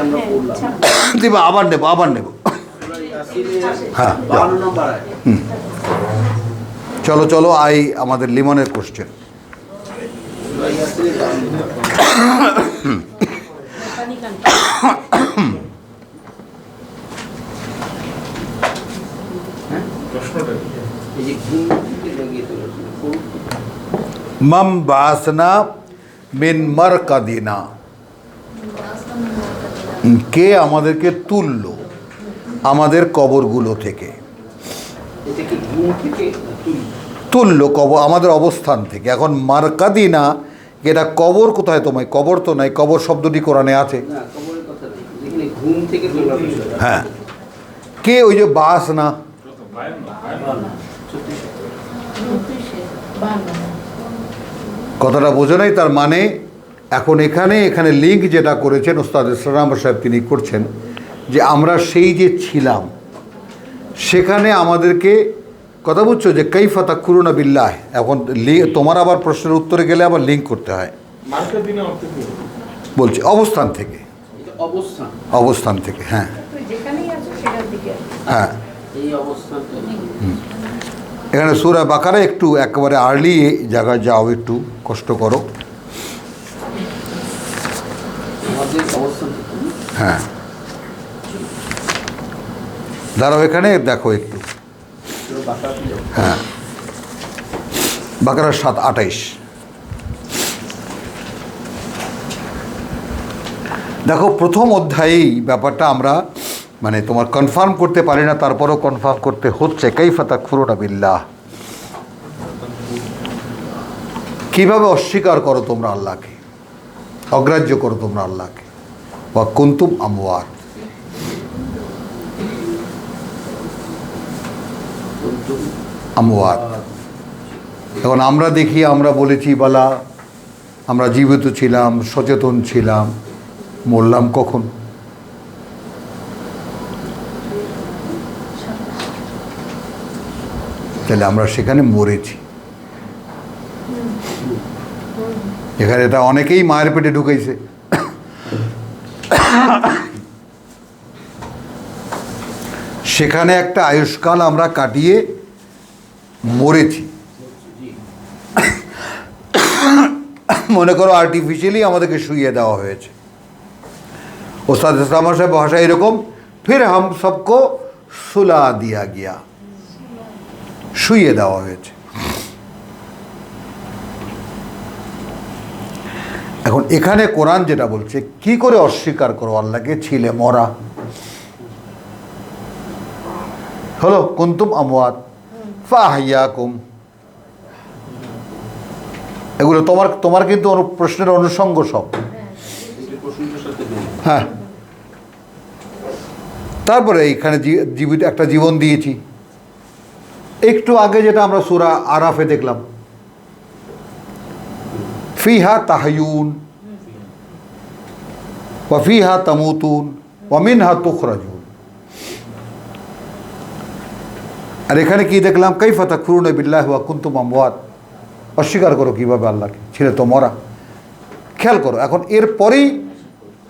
আমরা দিব আবার নেব আবার নেব। হ্যাঁ, চলো চলো আই আমাদের লিমনের কোশ্চেন এই যে ঘুম থেকে জেগে চলেছিল কোন মম বাসনা মিন মারকাদিনা কে আমাদেরকে তুলল? আমাদের কবরগুলো থেকে। এটা কি ঘুম থেকে না তুই তুললো কবর আমাদের অবস্থান থেকে। এখন মারকাদিনা এটা কবর কোথায় তোমায়? কবর তো নাই কবর শব্দটি কোরআনে আছে। না কবরের কথা নেই। যেখানে ঘুম থেকে তোলার বিষয়। হ্যাঁ। কে ওই যে বাস না? কথাটা বোঝো নাই তার মানে এখন এখানে এখানে লিঙ্ক যেটা করেছেন ওস্তাদ ইসলাম সাহেব তিনি করছেন যে আমরা সেই যে ছিলাম সেখানে আমাদেরকে কথা বুঝছ যে কৈফাতা করুণা বিল্লাহ এখন লি- তোমার আবার প্রশ্নের উত্তরে গেলে আবার লিঙ্ক করতে হয়। বলছি অবস্থান থেকে। অবস্থান। অবস্থান থেকে হ্যাঁ। যেখানেই আছো সেটার দিকে হ্যাঁ। এখানে সুরা বাকারা একটু একেবারে আর্লি জায়গায় যাও একটু কষ্ট করো আমাদের অবস্থান থেকে হ্যাঁ। দাঁড়াও এখানে দেখো একটু। হ্যাঁ। বাকারার সাত আটাইশ দেখো প্রথম অধ্যায়েই ব্যাপারটা আমরা মানে তোমার কনফার্ম করতে পারি না তারপরেও কনফার্ম করতে হচ্ছে। কৈফাতা খুরোটা বিল্লাহ। কীভাবে অস্বীকার করো তোমরা আল্লাহকে? অগ্রাহ্য করো তোমরা আল্লাহকে। বা কুন্তুম আমওয়াত। আমওয়াত। এখন আমরা দেখি আমরা বলেছি বালা আমরা জীবিত ছিলাম সচেতন ছিলাম মরলাম কখন? তাহলে আমরা সেখানে মরেছি। এখানে এটা অনেকেই মায়ের পেটে ঢুকাইছে। সেখানে একটা আয়ুষ্কাল আমরা কাটিয়ে মরেছি। মনে করো আর্টিফিশিয়ালি আমাদেরকে শুইয়ে দেওয়া হয়েছে। ওস্তাদ ইসলাম সাহেব ভাষা এরকম, ফির হাম সবকো সুলা দিয়া গিয়া। শুইয়ে দেওয়া হয়েছে। এখন কোরআন যেটা বলছে, কি করে অস্বীকার করো আল্লাহকে? ছিলে, মরা। হলো, কুন্তুম আমওয়াত ফাহিয়াকুম এগুলো তোমার তোমার কিন্তু প্রশ্নের অনুষঙ্গ সব। হ্যাঁ। তারপরে এইখানে জীবিত, একটা জীবন দিয়েছি। একটু আগে যেটা আমরা সুরা আরাফে দেখলাম। ফিহা তাহায়ুন ওয়া ফিহা তামুতুন ওয়া মিনহা তুখরাজুন। আর এখানে কি দেখলাম? কৈফা তাকফুরুন বিল্লাহ ওয়া কুনতুম আমওয়াত। অস্বীকার করো কীভাবে আল্লাহকে, ছিলে তো মরা। খেয়াল করো, এখন এরপরেই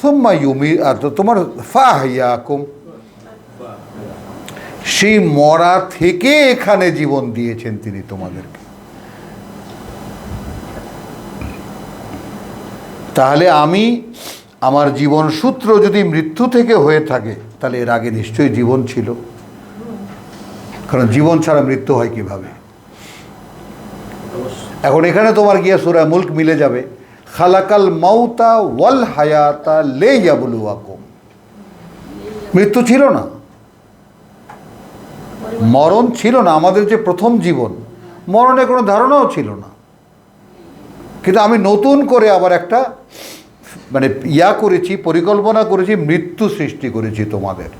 সুম্মা ইউমি, আর তোমার ফাহিয়াকুম। সেই মরা থেকে এখানে জীবন দিয়েছেন তিনি তোমাদেরকে। তাহলে আমি আমার জীবন সূত্র যদি মৃত্যু থেকে হয়ে থাকে, তাহলে এর আগে নিশ্চয়ই জীবন ছিল। কারণ জীবন ছাড়া মৃত্যু হয় কীভাবে? এখন এখানে তোমার গিয়ে সুরা মুল্ক মিলে যাবে। খালাকাল মাউতা ওয়াল হায়াতা লে ইয়াবলুয়াকুম মৃত্যু ছিল না। মরণ ছিল না, আমাদের যে প্রথম জীবন। মরণের কোনো ধারণাও ছিল না। কিন্তু আমি নতুন করে আবার একটা মানে ইয়া করেছি পরিকল্পনা করেছি মৃত্যু সৃষ্টি করেছি তোমাদের।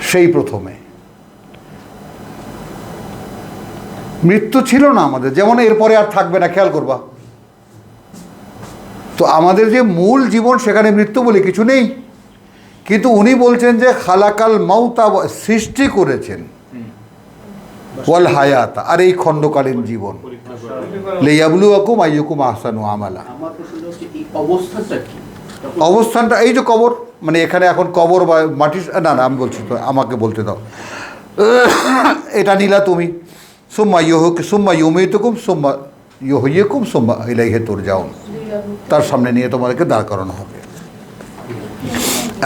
সেই প্রথমে। মৃত্যু ছিল না আমাদের যেমন এরপরে আর থাকবে না খেয়াল করবা। তো আমাদের যে মূল জীবন সেখানে মৃত্যু বলে কিছু নেই। কিন্তু উনি বলছেন যে খালাকাল মাউতা সৃষ্টি করেছেন। ওয়াল হায়াত, আর এই খণ্ডকালীন জীবন। লেয়াবলু আকুম আইয়ুকুম আহসানু আমালা। অবস্থানটা, এই যে কবর মানে এখানে এখন কবর বা মাটি, না না, আমি বলছি তো, আমাকে বলতে দাও। এটা নিলা তুমি। সুম্মা ইয়োহক সুম্মা ইউমিতুকুম, সুম্মা ইয়োহইয়কুম সুম্মা ইলাইহে তোর যাও তার সামনে নিয়ে তোমাদেরকে দাঁড় করানো হবে।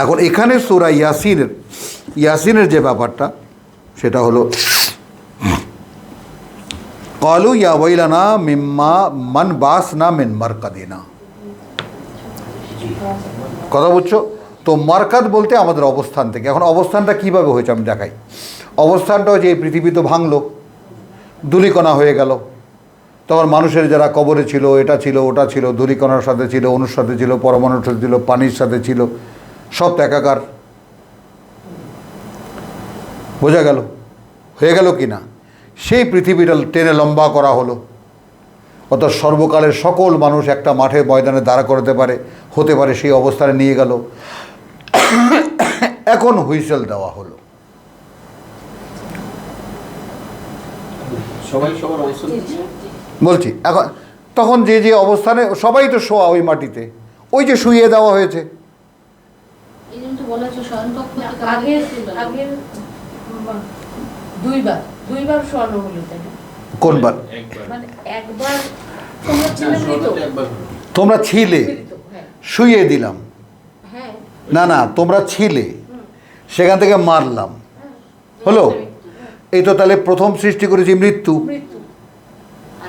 এখন এখানে সুরা ইয়াসিনের ইয়াসিনের যে ব্যাপারটা, সেটা হলো কলু ইয়া ওয়াইলানা মিম্মা মান বাস না মিন মারকাদিনা কথা বুঝছ? তো মার্কাত বলতে আমাদের অবস্থান থেকে। এখন অবস্থানটা কীভাবে হয়েছে আমি দেখাই। অবস্থানটা হচ্ছে এই পৃথিবী তো ভাঙলো, ধুলিকণা হয়ে গেল। তখন মানুষের যারা কবরে ছিল, এটা ছিল, ওটা ছিল, ধুলিকণার সাথে ছিল, অনুর সাথে ছিল, পরমাণুর সাথে ছিল, পানির সাথে ছিল, সব একাকার। বোঝা গেল? হয়ে গেল কি না? সেই পৃথিবীটা টেনে লম্বা করা হলো। অত সর্বকালের সকল মানুষ একটা মাঠে ময়দানে দাঁড়া করতে পারে হতে পারে সেই অবস্থানে নিয়ে গেল। এখন হুইসেল দেওয়া হলো। সবাই সবার অবস্থান বলছি এখন তখন যে যে অবস্থানে সবাই তো শোয়া ওই মাটিতে। ওই যে শুইয়ে দেওয়া হয়েছে। বলা দুইবার দুইবার স্বর্ণ হলো তাই কোনবার? একবার। মানে একবার তোমরা ছিলে মৃত। তোমরা ছিলে। হ্যাঁ। শুইয়ে দিলাম। হ্যাঁ। না না তোমরা ছিলে। সেখান থেকে মারলাম। হলো? এই তো তাহলে প্রথম সৃষ্টি করেছি মৃত্যু। মৃত্যু।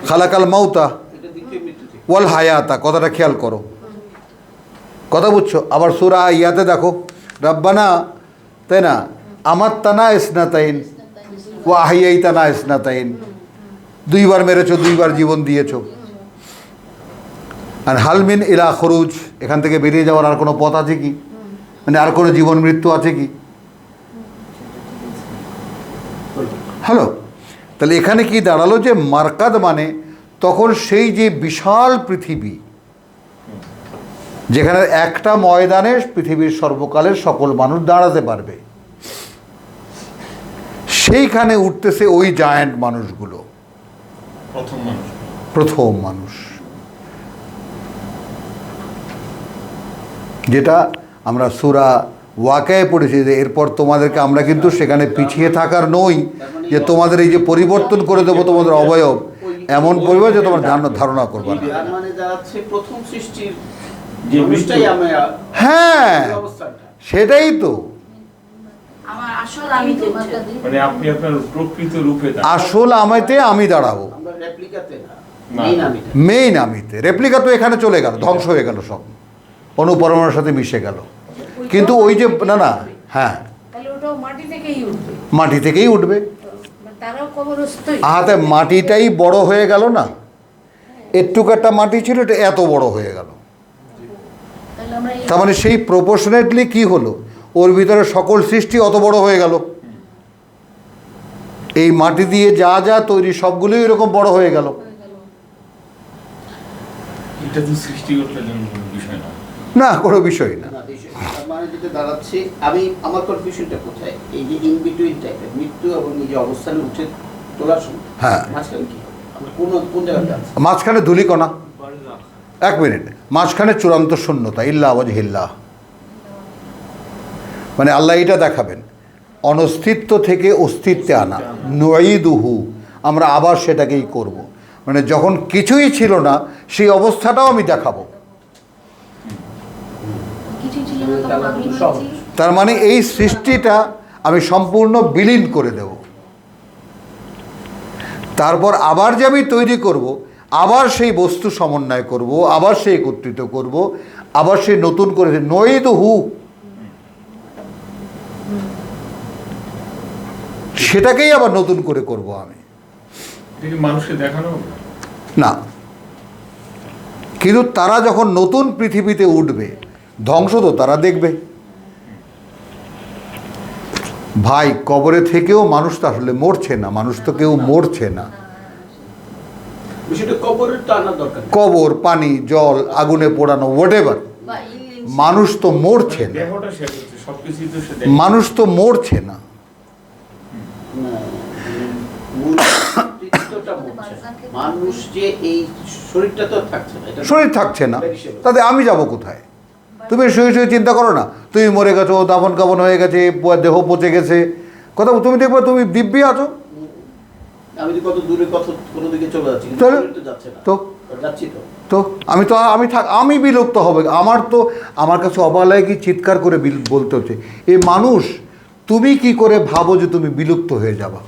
খালাকাল মাউতা। ওয়াল হায়াতা কথাটা খেয়াল করো। কথা বুঝছ? আবার সুরা ইয়াতে দেখো। রাব্বানা তাই না? আমার তানা ইসনাতাইন। ও আহিয়াই তানা ইসনাতাইন। দুইবার মেরেছ, দুইবার জীবন দিয়েছ। আর হালমিন ইলা খরুজ, এখান থেকে বেরিয়ে যাওয়ার আর কোনো পথ আছে কি? মানে আর কোনো জীবন মৃত্যু আছে কি? হ্যালো, তাহলে এখানে কি দাঁড়াল যে মার্কাদ মানে তখন সেই যে বিশাল পৃথিবী, যেখানে একটা ময়দানে পৃথিবীর সর্বকালের সকল মানুষ দাঁড়াতে পারবে। সেইখানে উঠতেছে ওই জায়ান্ট মানুষগুলো। প্রথম মানুষ। প্রথম মানুষ। যেটা আমরা সুরা ওয়াকায় পড়েছি যে এরপর তোমাদেরকে আমরা কিন্তু সেখানে পিছিয়ে থাকার নই যে তোমাদের এই যে পরিবর্তন করে দেবো তোমাদের অবয়ব এমন পরিবার যে তোমার ধারণা ধারণা করবে না। মানে দাঁড়াচ্ছে প্রথম সৃষ্টির যে মানুষটাই মৃত্যু। আমরা হ্যাঁ সেটাই তো। আসল আমি তোমাকে দিই। মানে আপনি আপনার প্রকৃত রূপে আসল আমাইতে আমি দাঁড়াবো। মেইন আমিতে। রেপ্লিকা তো এখানে চলে গেল ধ্বংস হয়ে গেল সব। অনুপরমাণুর সাথে মিশে গেল। কিন্তু ওই যে না না হ্যাঁ। মাটি থেকেই উঠবে। মাটি থেকেই উঠবে। তারাও কবরস্থই। আহাতে মাটিটাই বড় হয়ে গেল না? একটুকু একটা মাটি ছিল এটা এত বড় হয়ে গেল। তাহলে আমরা এই তার মানে সেই প্রপোর্শনেটলি কি হলো? ওর ভিতরে সকল সৃষ্টি অত বড় হয়ে গেল। এই মাটি দিয়ে যা যা তৈরি সবগুলোই এরকম বড় হয়ে গেল। না। না কোনো বিষয় না। মানে যেটা দাঁড়াচ্ছে আমি আমার কনফিউশনটা কোথায়? এই যে ইন বিটুইন টাইপের মৃত্যু এবং এই যে অবস্থানে উঠে তোলার সময় হ্যাঁ। মাঝখানে কি? হবে? কোন কোন জায়গাতে মাঝখানে ধুলিকণা। এক মিনিট। মাঝখানে চূড়ান্ত শূন্যতা ইল্লা আওয়াজ হিল্লা মানে আল্লাহ এটা দেখাবেন অনস্তিত্ব থেকে অস্তিত্বে আনা নয়দুহু আমরা আবার সেটাকেই করব। মানে যখন কিছুই ছিল না সেই অবস্থাটাও আমি দেখাবো কিছুই ছিল না তখন আমি সব। তার মানে এই সৃষ্টিটা আমি সম্পূর্ণ বিলীন করে দেব তারপর আবার যে আমি তৈরি করব আবার সেই বস্তু সমন্বয় করব আবার সেই একত্রিত করব আবার সেই নতুন করে নয় তো হু সেটাকেই আবার নতুন করে করব আমি। মানুষকে দেখানো না। কিন্তু তারা যখন নতুন পৃথিবীতে উঠবে ধ্বংস তো তারা দেখবে। ভাই কবরে থেকেও মানুষ তো আসলে মরছে না মানুষ তো কেউ মরছে না। কবর পানি জল আগুনে পোড়ানো হোয়াট মানুষ তো মরছে না। দেহটা শেষ হচ্ছে সবকিছুই তো সে মানুষ তো মরছে না না, মূল নেতৃত্বটা মরছে না। মানুষ যে এই শরীরটা তো থাকছে না শরীর থাকছে না। তাতে আমি যাব কোথায়? তুমি শুয়ে শুয়ে চিন্তা করো না। তুমি মরে গেছো দাফন কাফন হয়ে গেছে দেহ পচে গেছে। কথা তুমি দেখবে তুমি দিব্যি আছো। আমি তো কত দূরে কত কোনো দিকে চলে যাচ্ছি কিন্তু তাহলে? শরীর তো যাচ্ছে আমি তো আমি থাক আমি বিলুপ্ত হবে। আমার তো আমার কাছে অবালায় কি চিৎকার করে বিল- বলতে হচ্ছে। এই মানুষ তুমি কি করে ভাবো যে তুমি বিলুপ্ত হয়ে যাবা?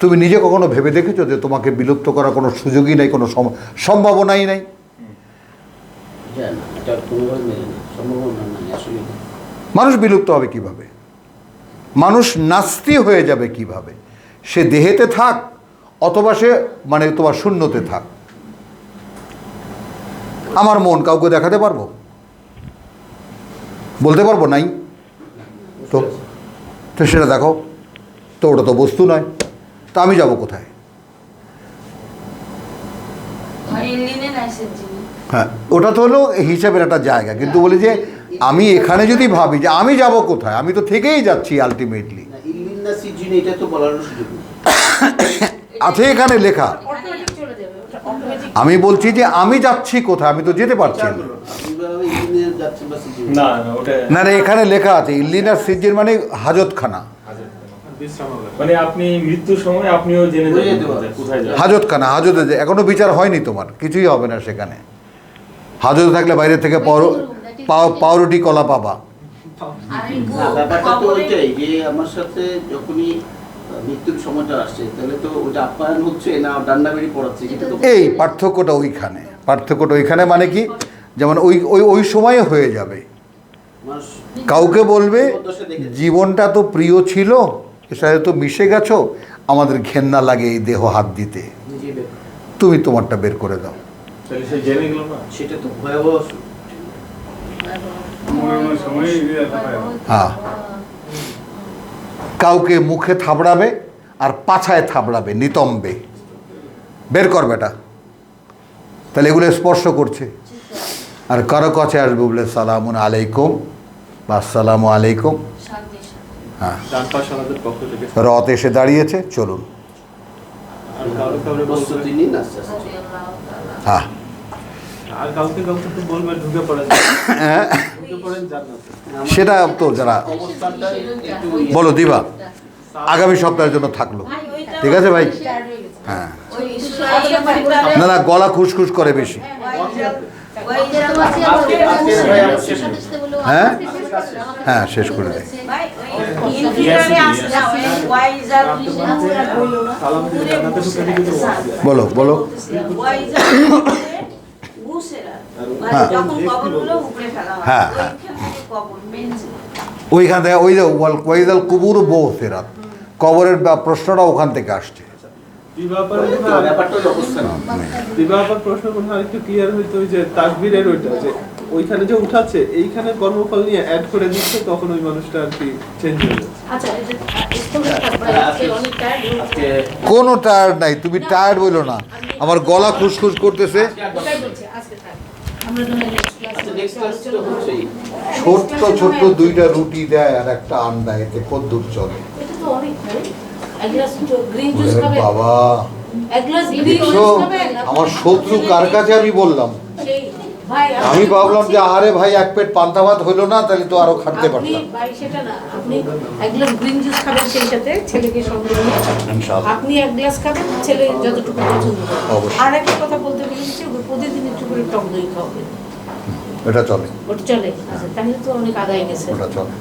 তুমি নিজে কখনো ভেবে দেখেছ যে তোমাকে বিলুপ্ত করার কোনো সুযোগই নাই কোনো সম- সম্ভাবনাই নাই। মানুষ বিলুপ্ত হবে কীভাবে? মানুষ নাস্তি হয়ে যাবে কীভাবে? সে দেহেতে থাক অথবা সে মানে তোমার শূন্যতে থাক। আমার মন কাউকে দেখাতে পারব? বলতে পারব নাই? তো তো সেটা দেখো তো ওটা তো বস্তু নয় তা আমি যাব কোথায়? হ্যাঁ ওটা তো হলো হিসাবের একটা জায়গা কিন্তু বলি যে আমি এখানে যদি ভাবি যে আমি যাব কোথায় আমি তো থেকেই যাচ্ছি আলটিমেটলি আছে এখানে লেখা। অটোমেটিক চলে যাবে ওটা অটোমেটিক আমি বলছি যে আমি যাচ্ছি কোথায় আমি তো যেতে পারছি না। না না ওটা না না এখানে লেখা আছে ইল্লিনার সিজির মানে হাজতখানা। মানে আপনি মৃত্যুর সময় আপনিও জেনে হাজতখানা হাজতে এখনও বিচার হয়নি তোমার কিছুই হবে না সেখানে। হাজতে থাকলে বাইরে থেকে পাউরু পাউ- পাউরুটি কলা পাবা। আর এই না ব্যাপারটা তো ওইটাই যে আমার সাথে যখনই মৃত্যুর সময়টা আসছে তাহলে তো ওটা আপ্যায়ন হচ্ছে না ডান্ডা বেরিয়ে পড়াচ্ছে এই পার্থক্যটা ওইখানে। পার্থক্যটা ওইখানে মানে কি? যেমন ওই ওই ওই সময়ে হয়ে যাবে। কাউকে বলবে জীবনটা তো প্রিয় ছিল এর সাথে তো মিশে গেছো আমাদের ঘেন্না লাগে এই দেহ হাত দিতে। তুমি তোমারটা বের করে দাও। তাহলে সে জেনে গেল না? সেটা তো ভয়াবহ হ্যাঁ। কাউকে মুখে থাবড়াবে আর পাছায় থাবড়াবে নিতম্বে। বের কর বেটা। তাহলে এগুলো স্পর্শ করছে। আর কারও কাছে আসবে বলে সালামুন আলাইকুম বা আসসালামু আলাইকুম। হ্যাঁ। রথ এসে দাঁড়িয়েছে, চলুন। হ্যাঁ। সেটা তো যারা বলো দিবা। আগামী সপ্তাহের জন্য থাকল। ঠিক আছে ভাই? হয়ে। না না, গলা খুসখুস করে বেশি। হ্যাঁ? হ্যাঁ, শেষ করে দিয়ে বলো বলো। হ্যাঁ। হয় হ্যাঁ, ওইখান থেকে ওই কুবুর বউ ফেরাত। কবরের প্রশ্নটা ওখান থেকে আসছে। প্রশ্ন কোনো আরেকটু ক্লিয়ার হইতো ওই যে তাকবীরের ওইটা যে ওইখানে যে উঠাচ্ছে এইখানে কর্মফল নিয়ে অ্যাড করে দিচ্ছে তখন ওই মানুষটা আর কি চেঞ্জ হয়ে যাচ্ছে। আচ্ছা এই যে স্থলে থাকবে আজকে অনেক টায়ার্ড আজকে কোনো টায়ার্ড নাই তুমি টায়ার্ড বলো না। আমার গলা খুসখুস করতেছে। ওটাই বলছি আজকে থাক আমরা তাহলে নেক্সট নেক্সট ক্লাসে ক্লাস তো হচ্ছেই। ছোট্ট ছোট্ট দুইটা রুটি দেয় আর একটা আন্ডা এতে কদ্দুর চলে। বাবা। আমার শত্রু কার কাছে আমি বললাম? সেই আমি ভাবলাম যে আহারে ভাই এক পেট পান্তা ভাত হইল না তাহলে তো আরও খাটতে পারতাম। ভাই সেটা না আপনি এক গ্লাস গ্রিন জুস খাবেন সেই সাথে ছেলেকে সঙ্গে ইনশাআল্লাহ। আপনি এক গ্লাস খাবেন ছেলে যতটুকু পছন্দ অবশ্যই। আর একটা কথা বলতে বলেছি প্রতিদিন একটু করে টক দই খাওয়াবেন। এটা চলে। ওটা চলে। আচ্ছা তাহলে তো অনেক আগায় গেছে। ওটা চলে।